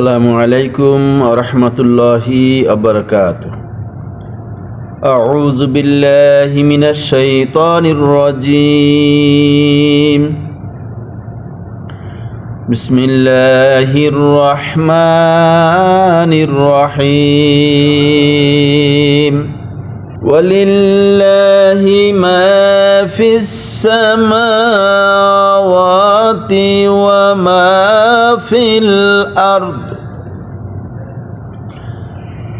السلام عليكم ورحمة الله وبركاته. أعوذ بالله من الشيطان الرجيم. بسم الله الرحمن الرحيم. ولله ما في السماوات وما في الأرض.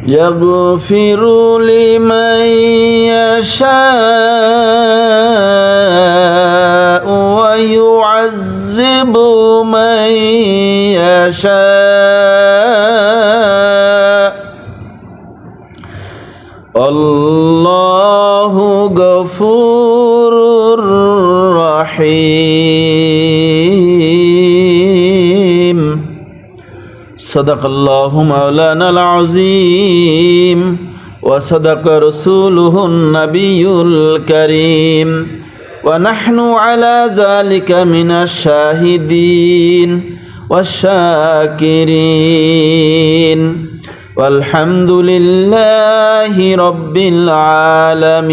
يغفر لمن يشاء ويعذب من يشاء. الله غفور رحيم. صدق الله مولانا العظيم وصدق رسوله النبي الكريم ونحن على ذلك من الشاهدين والشاكرين والحمد لله رب العالمين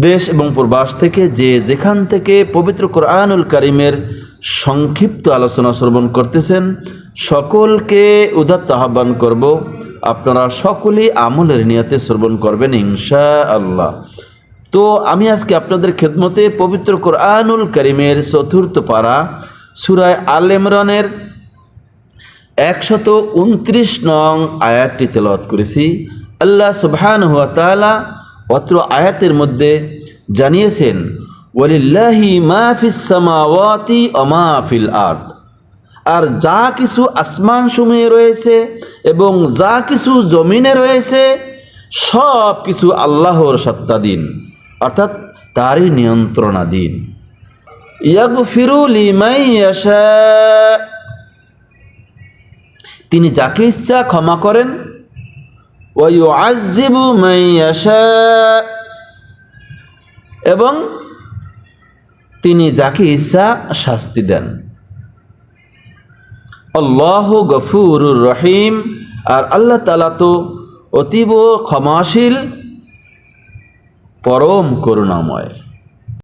দেশ এবং প্রবাস থেকে যে যেখান থেকে পবিত্র কোরআনুল করিমের সংক্ষিপ্ত আলোচনা শ্রবণ করতেছেন। সকলকে উদাত্ত আহ্বান করব, আপনারা সকলেই আমলের নিয়াতে শ্রবণ করবেন ইনশা আল্লাহ তো আমি আজকে আপনাদের খেদমতে পবিত্র কোরআনুল করিমের চতুর্থ পারা, সুরায় আল ইমরানের একশত উনত্রিশ নং আয়াতটি তেলাওয়াত করেছি। আল্লাহ সুবহান হুয়া তাআলা অত্র আয়াতের মধ্যে জানিয়েছেন ওয়ালিল্লাহি মা ফিস সামাওয়াতি ওয়া মা ফিল আরদ। আর যা কিছু আসমান সমূহে রয়েছে এবং যা কিছু জমিনে রয়েছে, সব কিছু আল্লাহর সত্তাধীন, অর্থাৎ তারই নিয়ন্ত্রণাধীন। তিনি যাকে ইচ্ছা ক্ষমা করেন। এবং তিনি যাকে ইচ্ছা শাস্তি দেন। আল্লাহ গফুরুর রহিম। আর আল্লাহ তালা তো অতীব ক্ষমাশীল, পরম করুণাময়।